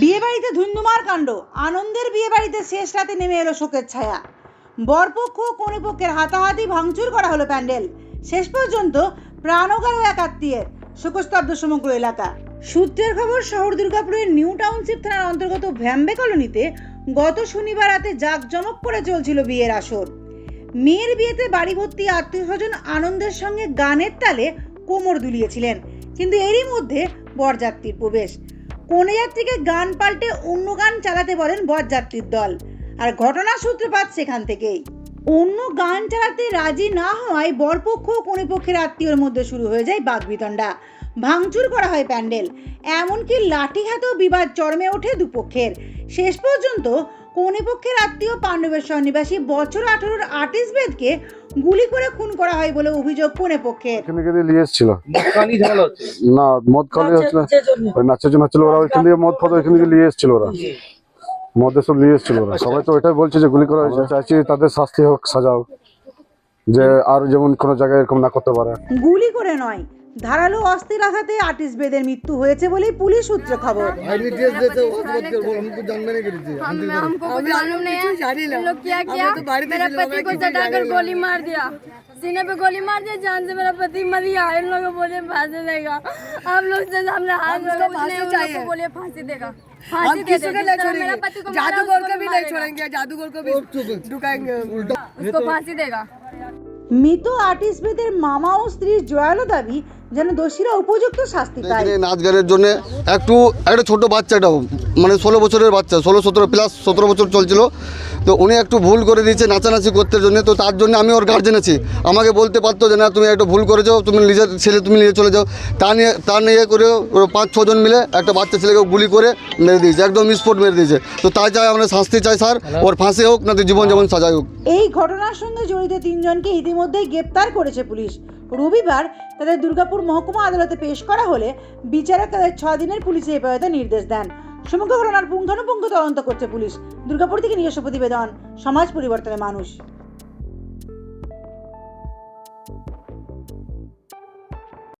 বিয়ে বাড়িতে ধুন্ধুমার কাণ্ড। আনন্দের বিয়ে বাড়িতে শেষ রাতে নেমে এলো শোকের ছায়া। বরপক্ষ কনেপক্ষের হাতাহাতি ভাঙচুর করা হলো প্যান্ডেল। শেষ পর্যন্ত প্রাণও গেল এক আত্মীয়ের শোকস্তব্ধ সমগ্র এলাকা। সূত্রের খবর, শহর দুর্গাপুরের নিউ টাউনশিপ থানার অন্তর্গত ভ্যাম্বে কলোনিতে গত শনিবার রাতে জাঁকজমক করে চলছিল বিয়ের আসর। মেয়ের বিয়েতে বাড়ি ভর্তি আত্মীয় স্বজন আনন্দের সঙ্গে গানের তালে কোমর দুলিয়েছিলেন। কিন্তু এরই মধ্যে বরযাত্রীর প্রবেশ। কনে যাত্রীকে গান পাল্টে অন্য গান চালাতে বলেন বরযাত্রীর দল। আর ঘটনার সূত্রপাত সেখান থেকেই। অন্য গান চালাতে রাজি না হওয়ায় বরপক্ষ ও কনেপক্ষের আত্মীয়র মধ্যে শুরু হয়ে যায় বাগবিতণ্ডা। ভাঙচুর করা হয় প্যান্ডেল। এমনকি লাঠি হাতেও বিবাদ চরমে ওঠে দুপক্ষের। শেষ পর্যন্ত কনেপক্ষের আত্মীয় পাণ্ডবেশ্বর নিবাসী বছর আঠারোর আর্টিস্ট বেদকে গুলি করে খুন করা হয় বলে অভিযোগ কনেপক্ষের এখানে থেকে নিয়ে এসেছিল। হচ্ছে। না মদ খালি হচ্ছিল ওই নাচের জন্য হচ্ছিল ওরা ওইখান থেকে মদ ফদ ওইখান থেকে নিয়ে এসেছিল ওরা। মদের সব নিয়ে এসেছিল ওরা। সবাই তো ওইটাই বলছে যে গুলি করা হয়েছে। চাইছি তাদের শাস্তি হোক সাজাও যে আর যেমন কোনো জায়গায় এরকম না করতে পারে। গুলি করে নয় ধারালো অস্থির আঘাতে আর্টিস্ট বেদের মৃত্যু হয়েছে বলেই পুলিশ সূত্রে খবর आदमी ड्रेस देते वो मत कर बोल हमको जानने नहीं करी थी हम हम हमको कुछ मालूम नहीं है इन लोग क्या किया मेरा पति को चटाकर गोली मार दिया सीने पे गोली मार दिया जान से मेरा पति मर गया इन लोगों को बोले फांसी देगा आप लोग से सामने हाथ जोड़े उसने उन लोग को बोले फांसी देगा फांसी दे दे जिस तरह मेरा पति को मारा जादूगर उसको को भी नहीं छोड़ेंगे जादूगर को भी ढुकाएंगे उसको फांसी देगा মৃত আর্টিস্ট বেদের মামা ও স্ত্রীর জয়ালো দাবি যেন দোষীরা উপযুক্ত শাস্তি পায় নাচ গানের জন্য একটু একটা ছোট বাচ্চাটাও মানে ষোলো বছরের বাচ্চা ষোলো সতেরো প্লাস সতেরো বছর চলছিল। তো উনি একটু ভুল করে দিয়েছে নাচানাচি করতে জন্য। তো তার জন্য আমি ওর গার্জেন আছি। আমাকে বলতে পারতো যে না তুমি একটু ভুল করেছ তুমি নিজের ছেলে তুমি নিয়ে চলে যাও। তা নিয়ে তা নিয়ে করে ওরা পাঁচ ছজন মিলে একটা বাচ্চা ছেলেকে গুলি করে মেরে দিয়েছে একদম স্পট মেরে দিয়েছে। তো তাই চাই আমরা শাস্তি চাই স্যার। ওর ফাঁসি হোক না তো জীবন যেমন সাজাই হোক। এই ঘটনার সঙ্গে জড়িত তিনজনকে ইতিমধ্যেই গ্রেপ্তার করেছে পুলিশ। রবিবার তাদের দুর্গাপুর মহকুমা আদালতে পেশ করা হলে বিচারক তাদের ছ দিনের পুলিশে হেফাজতে নির্দেশ দেন। সমগ্র ঘটনার পুঙ্খানুপুঙ্খ তদন্ত করছে পুলিশ। দুর্গাপুর থেকে নিজস্ব প্রতিবেদন সমাজ পরিবর্তনের মানুষ।